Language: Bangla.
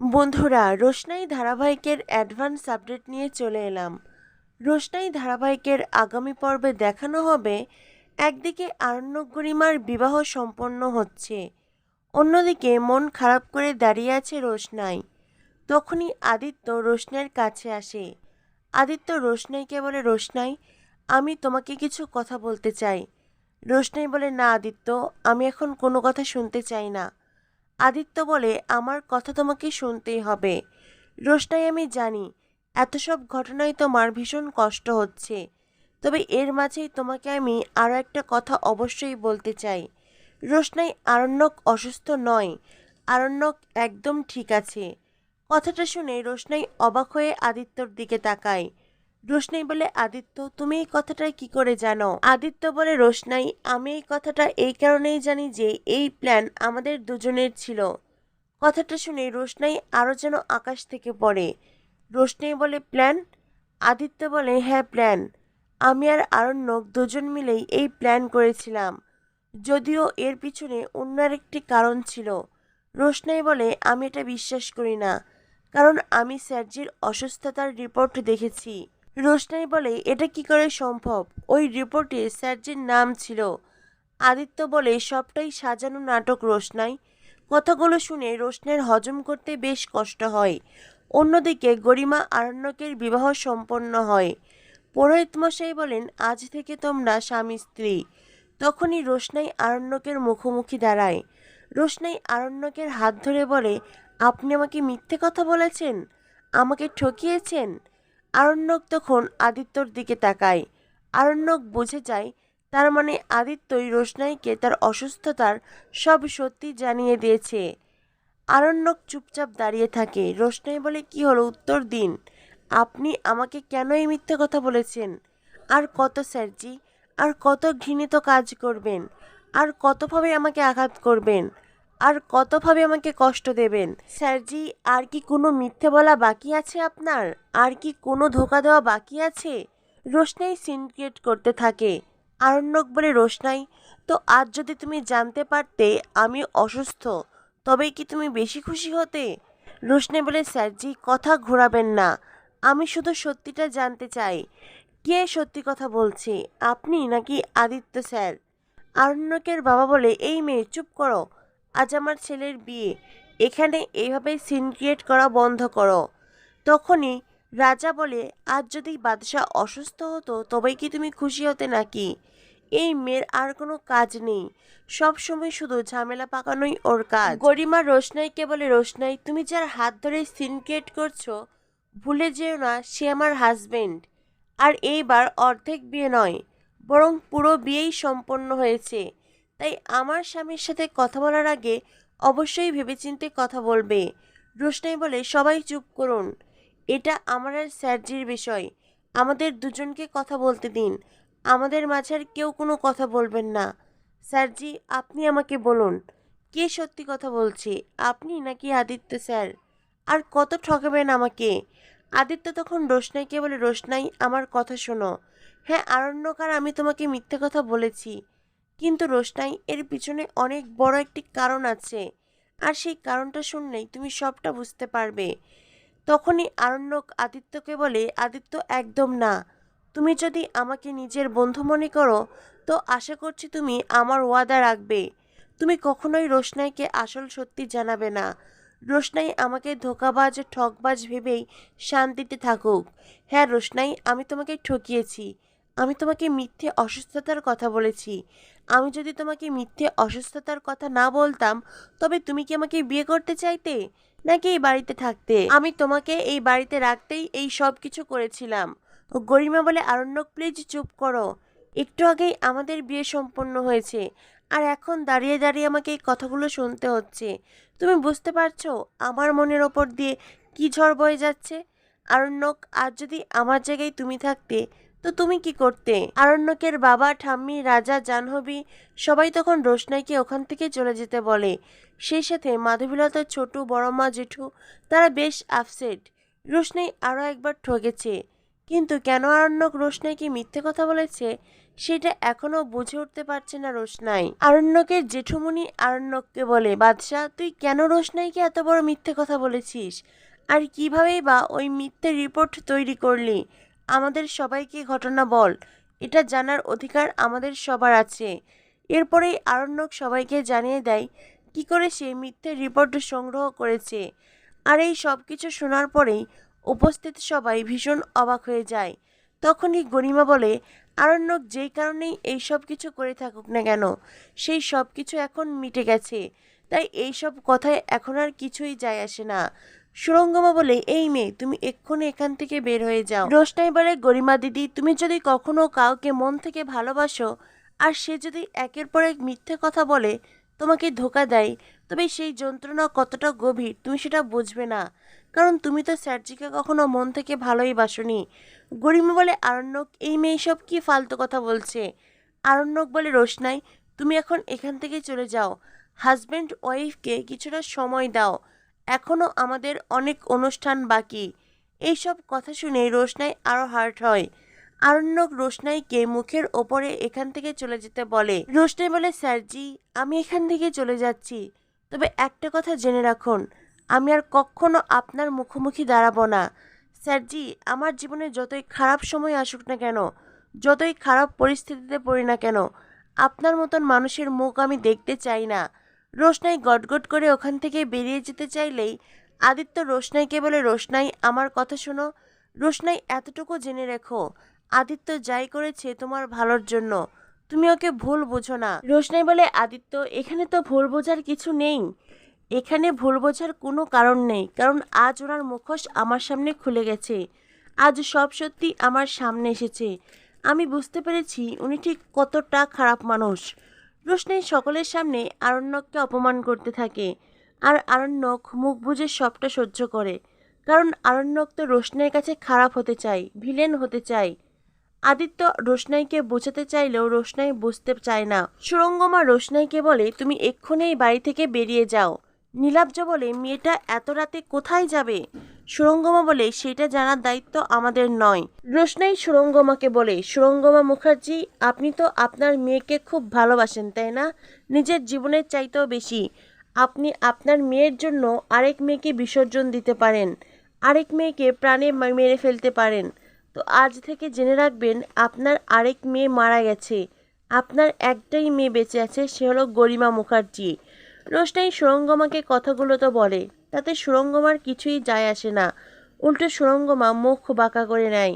বন্ধুরা, রোশনাই ধারাবাহিকের অ্যাডভান্স আপডেট নিয়ে চলে এলাম। রোশনাই ধারাবাহিকের আগামী পর্বে দেখানো হবে একদিকে আরণ্যক গরিমার বিবাহ সম্পন্ন হচ্ছে, অন্যদিকে মন খারাপ করে দাঁড়িয়ে আছে রোশনাই। তখনই আদিত্য রোশনাইয়ের কাছে আসে। আদিত্য রোশনাইকে বলে, রোশনাই, আমি তোমাকে কিছু কথা বলতে চাই। রোশনাই বলে, না আদিত্য, আমি এখন কোনো কথা শুনতে চাই না। আদিত্য বলে, আমার কথা তোমাকে শুনতেই হবে। রোশনাই আমি জানি, এত সব ঘটনায় তোমার ভীষণ কষ্ট হচ্ছে। তবে এর মাঝেই তোমাকে আমি আরও একটা কথা অবশ্যই বলতে চাই। রোশনাই আরণ্যক অসুস্থ নয়, আরণ্যক একদম ঠিক আছে। কথাটা শুনে রোশনাই অবাক হয়ে আদিত্যর দিকে তাকায়। রোশনাই বলে, আদিত্য, তুমি এই কথাটা কি করে জানো? আদিত্য বলে, রোশনাই, আমি এই কথাটা এই কারণেই জানি যে এই প্ল্যান আমাদের দুজনের ছিল। কথাটা শুনে রোশনাই আরও যেন আকাশ থেকে পড়ে। রোশনাই বলে, প্ল্যান? আদিত্য বলে হ্যাঁ প্ল্যান। আমি আর আরণ্যক দুজন মিলেই এই প্ল্যান করেছিলাম। যদিও এর পিছনে অন্য আরেকটি কারণ ছিল। রোশনাই বলে, আমি এটা বিশ্বাস করি না। কারণ আমি স্যারজির অসুস্থতার রিপোর্ট দেখেছি। রোশনাই বলে, এটা কি করে সম্ভব? ওই রিপোর্টে স্যারজির নাম ছিল। আদিত্য বলে, সবটাই সাজানো নাটক, রোশনাই। কথাগুলো শুনে রোশনের হজম করতে বেশ কষ্ট হয়। অন্যদিকে গরিমা আরণ্যকের বিবাহ সম্পন্ন হয়। পুরোহিত মশাই বলেন, আজ থেকে তোমরা স্বামী, স্ত্রী। তখনই রোশনাই আরণ্যকের মুখোমুখি দাঁড়ায়। রোশনাই আরণ্যকের হাত ধরে বলে, আপনি আমাকে মিথ্যে কথা বলেছেন? আমাকে ঠকিয়েছেন? আরণ্যক তখন আদিত্যর দিকে তাকায়। আরণ্যক বুঝে যায়, তার মানে আদিত্যই রোশনাইকে তার অসুস্থতার সব সত্যি জানিয়ে দিয়েছে। আরণ্যক চুপচাপ দাঁড়িয়ে থাকে। রোশনাই বলে, কি হলো? উত্তর দিন। আপনি আমাকে কেন এই মিথ্যে কথা বলেছেন? আর কত স্যারজি? আর কত ঘৃণিত কাজ করবেন? আর কতভাবে আমাকে আঘাত করবেন? আর কতভাবে আমাকে কষ্ট দেবেন? স্যারজি আর কি কোনো মিথ্যে বলা বাকি আছে আপনার? আর কি কোনো ধোকা দেওয়া বাকি আছে? রোশনাই সিন ক্রিয়েট করতে থাকে। আরণ্যক বলে, রোশনাই, তো আজ যদি তুমি জানতে পারতে আমি অসুস্থ, তবেই কি তুমি বেশি খুশি হতে? রোশনাই বলে স্যারজি কথা ঘোরাবেন না। আমি শুধু সত্যিটা জানতে চাই। কে সত্যি কথা বলছে? আপনি নাকি আদিত্য স্যার? আরণ্যকের বাবা বলে, এই মেয়ে, চুপ করো। আজ আমার ছেলের বিয়ে। এখানে এইভাবে সিন ক্রিয়েট করা বন্ধ করো। তখনই রাজা বলে, আজ যদি বাদশাহ অসুস্থ হতো, তবেই কি তুমি খুশি হতে নাকি? এই মেয়ের আর কোনো কাজ নেই। সব সময় শুধু ঝামেলা পাকানোই ওর কাজ। গরিমা রোশনাইকে বলে, রোশনাই, তুমি যার হাত ধরে সিন ক্রিয়েট করছ, ভুলে যেও না, সে আমার হাজবেন্ড আর এইবার অর্ধেক বিয়ে নয়, বরং পুরো বিয়েই সম্পন্ন হয়েছে। তাই আমার স্বামীর সাথে কথা বলার আগে অবশ্যই ভেবেচিন্তে কথা বলবে। রোশনাই বলে, সবাই চুপ করুন। এটা আমার আর স্যারজির বিষয়। আমাদের দুজনকে কথা বলতে দিন। আমাদের মাঝে আর কেউ কোনো কথা বলবেন না। স্যারজি, আপনি আমাকে বলুন, কে সত্যি কথা বলছে? আপনি নাকি আদিত্য স্যার? আর কত ঠকাবেন আমাকে? আদিত্য তখন রোশনাইকে বলে, রোশনাই, আমার কথা শোনো। হ্যাঁ আরণ্যকার আমি তোমাকে মিথ্যে কথা বলেছি। কিন্তু রোশনাই এর পিছনে অনেক বড় একটি কারণ আছে। আর সেই কারণটা শুনলেই তুমি সবটা বুঝতে পারবে। তখনই আরণ্যক আদিত্যকে বলে, আদিত্য, একদম না। তুমি যদি আমাকে নিজের বন্ধু মনে করো, তো আশা করছি তুমি আমার ওয়াদা রাখবে। তুমি কখনোই রোশনাইকে আসল সত্যি জানাবে না। রোশনাই আমাকে ধোকাবাজ, ঠকবাজ ভেবেই শান্তিতে থাকুক। হ্যাঁ রোশনাই, আমি তোমাকে ঠকিয়েছি। আমি তোমাকে মিথ্যে অসুস্থতার কথা বলেছি। আমি যদি তোমাকে মিথ্যে অসুস্থতার কথা না বলতাম, তবে তুমি কি আমাকে বিয়ে করতে চাইতে? নাকি এই বাড়িতে থাকতে? আমি তোমাকে এই বাড়িতে রাখতেই এই সব কিছু করেছিলাম গরিমা বলে আরণ্যক, প্লিজ চুপ করো। একটু আগেই আমাদের বিয়ে সম্পন্ন হয়েছে, আর এখন দাঁড়িয়ে দাঁড়িয়ে আমাকে এই কথাগুলো শুনতে হচ্ছে। তুমি বুঝতে পারছ আমার মনের ওপর দিয়ে কি ঝড় বয়ে যাচ্ছে? আরণ্যক, আজ যদি আমার জায়গায় তুমি থাকতে তো তুমি কি করতে? আরণ্যকের বাবা, ঠাম্মি, রাজা, জাহ্নবী সবাই তখন রোশনাইকে ওখান থেকে চলে যেতে বলে। সেই সাথে মাধবীলতার ছোট, বড় মা, জেঠু তারা বেশ আপসেট রোশনাই আরও একবার ঠকেছে কিন্তু কেন আরণ্যক রোশনাইকে মিথ্যে কথা বলেছে সেটা এখনও বুঝে উঠতে পারছে না রোশনাই। আরণ্যকের জেঠুমনি আরণ্যককে বলে, বাদশাহ, তুই কেন রোশনাইকে এত বড় মিথ্যে কথা বলেছিস? আর কিভাবেই বা ওই মিথ্যে রিপোর্ট তৈরি করলি? আমাদের সবাইকে ঘটনা বল। এটা জানার অধিকার আমাদের সবার আছে। এরপরেই আরণ্যক সবাইকে জানিয়ে দেয়, কি করে সে মিথ্যে রিপোর্ট সংগ্রহ করেছে। আর এই সব কিছু শোনার পরেই উপস্থিত সবাই ভীষণ অবাক হয়ে যায়। তখনই গরিমা বলে, আরণ্যক যেই কারণেই এই সব কিছু করে থাকুক না কেন, সেই সব কিছু এখন মিটে গেছে। তাই এই সব কথায় এখন আর কিছুই যায় আসে না। সুরঙ্গমা বলে, এই মেয়ে, তুমি এক্ষুনি এখান থেকে বের হয়ে যাও। রোশনাই বলে, গরিমা দিদি, তুমি যদি কখনো কাউকে মন থেকে ভালোবাসো আর সে যদি একের পর এক মিথ্যে কথা বলে, তোমাকে ধোকা দেয়, তবে সেই যন্ত্রণা কতটা গভীর, তুমি সেটা বুঝবে না। কারণ তুমি তো স্যারজিকে কখনো মন থেকে ভালোই বাসনি। গরিমা বলে, আরণ্যক, এই মেয়ে সব কি ফালতু কথা বলছে? আরণ্যক বলে, রোশনাই, তুমি এখন এখান থেকে চলে যাও। হাজব্যান্ড ওয়াইফকে কিছুটা সময় দাও। এখনও আমাদের অনেক অনুষ্ঠান বাকি। এইসব কথা শুনে রোশনাই আরও হার্ট হয়। আরণ্যক রোশনাইকে মুখের ওপরে এখান থেকে চলে যেতে বলে। রোশনাই বলে স্যারজি আমি এখান থেকে চলে যাচ্ছি। তবে একটা কথা জেনে রাখুন, আমি আর কখনো আপনার মুখোমুখি দাঁড়াবো না। স্যারজি আমার জীবনে যতই খারাপ সময় আসুক না কেন, যতই খারাপ পরিস্থিতিতে পড়ি না কেন, আপনার মতন মানুষের মুখ আমি দেখতে চাই না। রোশনাই গটগট করে ওখান থেকে বেরিয়ে যেতে চাইলেই আদিত্য রোশনাইকে বলে, রোশনাই, আমার কথা শোনো। রোশনাই, এতটুকু জেনে রেখো। আদিত্য যাই করেছে তোমার ভালোর জন্য। তুমি ওকে ভুল বোঝো না। রোশনাই বলে, আদিত্য, এখানে তো ভুল বোঝার কিছু নেই। এখানে ভুল বোঝার কোনো কারণ নেই, কারণ আজ ওনার মুখোশ আমার সামনে খুলে গেছে। আজ সব সত্যি আমার সামনে এসেছে। আমি বুঝতে পেরেছি উনি ঠিক কতটা খারাপ মানুষ। রোশনাই সকলের সামনে আরণ্যককে অপমান করতে থাকে। আর আরণ্যক মুখ বুজে সবটা সহ্য করে। কারণ আরণ্যক তো রোশনাইয়ের কাছে খারাপ হতে চায়, ভিলেন হতে চায়। আদিত্য রোশনাইকে বোঝাতে চাইলেও রোশনাই বুঝতে চায় না। সুরঙ্গমা রোশনাইকে বলে, তুমি এক্ষুনি বাড়ি থেকে বেরিয়ে যাও। নীলাব্জ বলে, মেয়েটা এত রাতে কোথায় যাবে? সুরঙ্গমা বলে, সেটা জানার দায়িত্ব আমাদের নয়। রোশনাই সুরঙ্গমাকে বলে, সুরঙ্গমা মুখার্জি, আপনি তো আপনার মেয়েকে খুব ভালোবাসেন, তাই না? নিজের জীবনের চাইতেও বেশি। আপনি আপনার মেয়ের জন্য আরেক মেয়েকে বিসর্জন দিতে পারেন। আরেক মেয়েকে প্রাণে মেরে ফেলতে পারেন। তো আজ থেকে জেনে রাখবেন, আপনার আরেক মেয়ে মারা গেছে। আপনার একটাই মেয়ে বেঁচে আছে, সে হলো গরিমা মুখার্জি। রোশনাই সুরঙ্গমাকে কথাগুলো তো বলে। তাতে সুরঙ্গমার কিছুই যায় আসে না। উল্টো সুরঙ্গমা মুখ বাঁকা করে নেয়।